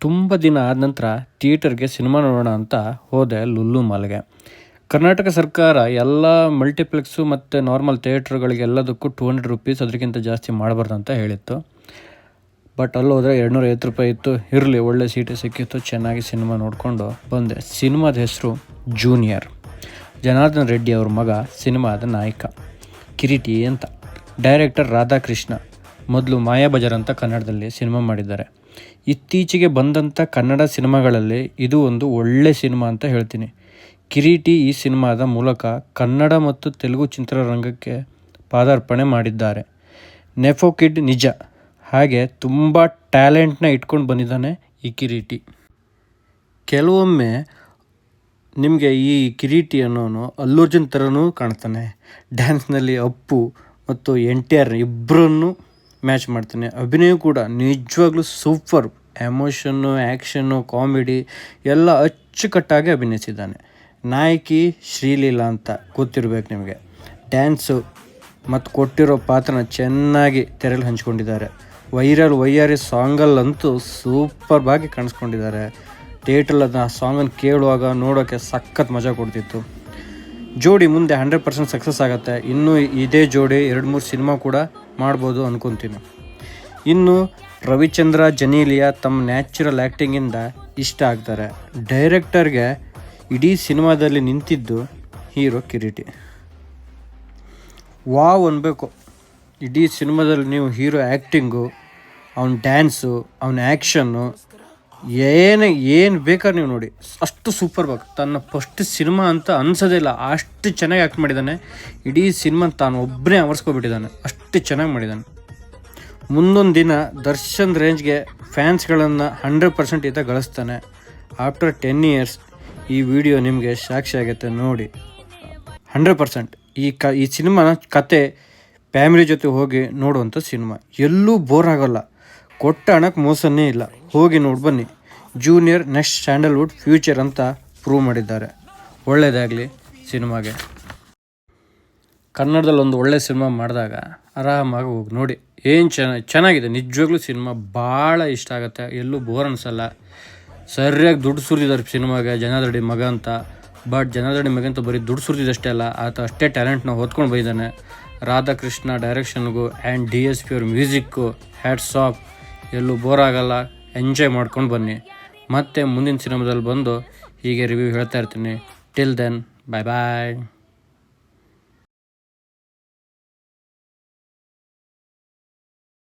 ತುಂಬ ದಿನ ಆದ ನಂತರ ಥಿಯೇಟರ್ಗೆ ಸಿನಿಮಾ ನೋಡೋಣ ಅಂತ ಹೋದೆ ಲುಲ್ಲು ಮಾಲ್ಗೆ. ಕರ್ನಾಟಕ ಸರ್ಕಾರ ಎಲ್ಲ ಮಲ್ಟಿಪ್ಲೆಕ್ಸು ಮತ್ತು ನಾರ್ಮಲ್ ಥಿಯೇಟ್ರ್ಗಳಿಗೆ ಎಲ್ಲದಕ್ಕೂ ಟೂ ಹಂಡ್ರೆಡ್ ರುಪೀಸ್ ಅದಕ್ಕಿಂತ ಜಾಸ್ತಿ ಮಾಡಬಾರ್ದು ಅಂತ ಹೇಳಿತ್ತು. ಬಟ್ ಅಲ್ಲಿ ಹೋದರೆ ಎರಡುನೂರ ಐವತ್ತು ರೂಪಾಯಿ ಇತ್ತು. ಇರಲಿ, ಒಳ್ಳೆ ಸೀಟೆ ಸಿಕ್ಕಿತ್ತು. ಚೆನ್ನಾಗಿ ಸಿನಿಮಾ ನೋಡಿಕೊಂಡು ಬಂದೆ. ಸಿನಿಮಾದ ಹೆಸರು ಜೂನಿಯರ್. ಜನಾರ್ದನ್ ರೆಡ್ಡಿ ಅವ್ರ ಮಗ, ಸಿನಿಮಾದ ನಾಯಕ. ಕಿರೀಟಿ ಅಂತ. ಡೈರೆಕ್ಟರ್ ರಾಧಾಕೃಷ್ಣ. ಮೊದಲು ಮಾಯಾಬಜಾರ್ ಅಂತ ಕನ್ನಡದಲ್ಲಿ ಸಿನಿಮಾ ಮಾಡಿದ್ದಾರೆ. ಇತ್ತೀಚೆಗೆ ಬಂದಂಥ ಕನ್ನಡ ಸಿನಿಮಾಗಳಲ್ಲಿ ಇದು ಒಂದು ಒಳ್ಳೆ ಸಿನಿಮಾ ಅಂತ ಹೇಳ್ತೀನಿ. ಕಿರೀಟಿ ಈ ಸಿನಿಮಾದ ಮೂಲಕ ಕನ್ನಡ ಮತ್ತು ತೆಲುಗು ಚಿತ್ರರಂಗಕ್ಕೆ ಪಾದಾರ್ಪಣೆ ಮಾಡಿದ್ದಾರೆ. ನೆಫೋ ಕಿಡ್ ನಿಜ. ಹಾಗೆ ತುಂಬ ಟ್ಯಾಲೆಂಟ್ನ ಇಟ್ಕೊಂಡು ಬಂದಿದ್ದಾನೆ ಈ ಕಿರೀಟಿ. ಕೆಲವೊಮ್ಮೆ ನಿಮಗೆ ಈ ಕಿರೀಟಿ ಅನ್ನೋನು ಅಲ್ಲೂರ್ಜುನ್ ಥರನೂ ಕಾಣ್ತಾನೆ. ಡ್ಯಾನ್ಸ್ನಲ್ಲಿ ಅಪ್ಪು ಮತ್ತು ಎನ್ ಟಿ ಆರ್ ಇಬ್ಬರನ್ನು ಮ್ಯಾಚ್ ಮಾಡ್ತಾನೆ. ಅಭಿನಯ ಕೂಡ ನಿಜವಾಗ್ಲೂ ಸೂಪರ್ ಎಮೋಷನ್ನು ಆ್ಯಕ್ಷನ್ನು ಕಾಮಿಡಿ ಎಲ್ಲ ಅಚ್ಚುಕಟ್ಟಾಗಿ ಅಭಿನಯಿಸಿದ್ದಾನೆ. ನಾಯಕಿ ಶ್ರೀಲೀಲಾ ಅಂತ ಗೊತ್ತಿರಬೇಕು ನಿಮಗೆ. ಡ್ಯಾನ್ಸು ಮತ್ತು ಕೊಟ್ಟಿರೋ ಪಾತ್ರನ ಚೆನ್ನಾಗಿ ತೆರೆಯಲ್ಲಿ ಹಂಚ್ಕೊಂಡಿದ್ದಾರೆ. ವೈರಲ್, ವೈಯಾರಿ ಸಾಂಗಲ್ಲಂತೂ ಸೂಪರ್ಬಾಗಿ ಕಾಣಿಸ್ಕೊಂಡಿದ್ದಾರೆ. ಥಿಯೇಟ್ರಲ್ಲಿ ಅದನ್ನ ಆ ಸಾಂಗನ್ನು ಕೇಳುವಾಗ ನೋಡೋಕ್ಕೆ ಸಖತ್ ಮಜಾ ಕೊಡ್ತಿತ್ತು. ಜೋಡಿ ಮುಂದೆ ಹಂಡ್ರೆಡ್ ಪರ್ಸೆಂಟ್ ಸಕ್ಸಸ್ ಆಗುತ್ತೆ. ಇನ್ನೂ ಇದೇ ಜೋಡಿ ಎರಡು ಮೂರು ಸಿನಿಮಾ ಕೂಡ ಮಾಡ್ಬೋದು ಅನ್ಕೊತೀನಿ. ಇನ್ನು ರವಿಚಂದ್ರ, ಜನೀಲಿಯಾ ತಮ್ಮ ನ್ಯಾಚುರಲ್ ಆ್ಯಕ್ಟಿಂಗಿಂದ ಇಷ್ಟ ಆಗ್ತಾರೆ. ಡೈರೆಕ್ಟರ್ಗೆ ಇಡೀ ಸಿನಿಮಾದಲ್ಲಿ ನಿಂತಿದ್ದು ಹೀರೋ ಕಿರೀಟಿ. ವಾವ್ ಅನ್ಬೇಕು. ಇಡೀ ಸಿನಿಮಾದಲ್ಲಿ ನೀವು ಹೀರೋ ಆ್ಯಕ್ಟಿಂಗು ಅವನ ಡ್ಯಾನ್ಸು ಅವನ ಆ್ಯಕ್ಷನ್ನು ಏನು ಏನು ಬೇಕಾದ್ರೆ ನೀವು ನೋಡಿ. ಅಷ್ಟು ಸೂಪರ್ ಬಾಕ್ ತನ್ನ ಫಸ್ಟ್ ಸಿನಿಮಾ ಅಂತ ಅನ್ಸೋದೇ ಇಲ್ಲ. ಅಷ್ಟು ಚೆನ್ನಾಗಿ ಆ್ಯಕ್ಟ್ ಮಾಡಿದ್ದಾನೆ. ಇಡೀ ಸಿನಿಮಾ ತಾನು ಒಬ್ಬನೇ ಆವರಿಸ್ಕೊಬಿಟ್ಟಿದ್ದಾನೆ. ಅಷ್ಟು ಚೆನ್ನಾಗಿ ಮಾಡಿದ್ದಾನೆ. ಮುಂದೊಂದು ದಿನ ದರ್ಶನ್ ರೇಂಜ್ಗೆ ಫ್ಯಾನ್ಸ್ಗಳನ್ನು ಹಂಡ್ರೆಡ್ ಪರ್ಸೆಂಟ್ ಈತ ಗಳಿಸ್ತಾನೆ. ಆಫ್ಟರ್ ಟೆನ್ ಇಯರ್ಸ್ ಈ ವಿಡಿಯೋ ನಿಮಗೆ ಸಾಕ್ಷಿ ಆಗುತ್ತೆ ನೋಡಿ. ಹಂಡ್ರೆಡ್ ಪರ್ಸೆಂಟ್ ಈ ಕ, ಈ ಸಿನಿಮಾನ ಕತೆ ಫ್ಯಾಮಿಲಿ ಜೊತೆ ಹೋಗಿ ನೋಡುವಂಥ ಸಿನಿಮಾ ಎಲ್ಲೂ ಬೋರ್ ಆಗೋಲ್ಲ. ಕೊಟ್ಟ ಹಣಕ್ಕೆ ಮೋಸನೇ ಇಲ್ಲ. ಹೋಗಿ ನೋಡಿ ಬನ್ನಿ. ಜೂನಿಯರ್ ನೆಕ್ಸ್ಟ್ ಸ್ಯಾಂಡಲ್ವುಡ್ ಫ್ಯೂಚರ್ ಅಂತ ಪ್ರೂವ್ ಮಾಡಿದ್ದಾರೆ. ಒಳ್ಳೆಯದಾಗಲಿ ಸಿನಿಮಾಗೆ. ಕನ್ನಡದಲ್ಲಿ ಒಂದು ಒಳ್ಳೆ ಸಿನಿಮಾ ಮಾಡಿದಾಗ ಆರಾಮಾಗಿ ಹೋಗಿ ನೋಡಿ. ಏನು ಚೆನ್ನಾಗಿ ಚೆನ್ನಾಗಿದೆ. ನಿಜವಾಗ್ಲೂ ಸಿನಿಮಾ ಭಾಳ ಇಷ್ಟ ಆಗುತ್ತೆ. ಎಲ್ಲೂ ಬೋರ್ ಅನಿಸಲ್ಲ. ಸರಿಯಾಗಿ ದುಡ್ಡು ಸುರಿದಿದ್ದಾರೆ ಸಿನಿಮಾಗೆ. ಜನಾದಡಿ ಮಗ ಅಂತ. ಬಟ್ ಜನಾದಡಿ ಮಗ ಅಂತ ಬರೀ ದುಡ್ಡು ಸುರಿದಿದ್ದಷ್ಟೇ ಅಲ್ಲ, ಆತ ಅಷ್ಟೇ ಟ್ಯಾಲೆಂಟ್ನ ಹೊತ್ಕೊಂಡು ಬಂದಿದ್ದಾನೆ ರಾಧಾಕೃಷ್ಣ ಡೈರೆಕ್ಷನ್ಗೂ ಆ್ಯಂಡ್ ಡಿ ಎಸ್ ಪಿ ಅವ್ರ ಮ್ಯೂಸಿಕ್ಕು ಹ್ಯಾಟ್ಸ್ ಆಫ್ ಎಲ್ಲೂ ಬೋರ್ ಆಗಲ್ಲ. ಎಂಜಾಯ್ ಮಾಡ್ಕೊಂಡು ಬನ್ನಿ. ಮತ್ತೆ ಮುಂದಿನ ಸಿನಿಮಾದಲ್ಲಿ ಬಂದು ಹೀಗೆ ರಿವ್ಯೂ ಹೇಳ್ತಾ ಇರ್ತೀನಿ. ಟಿಲ್ ದೆನ್ ಬಾಯ್ ಬಾಯ್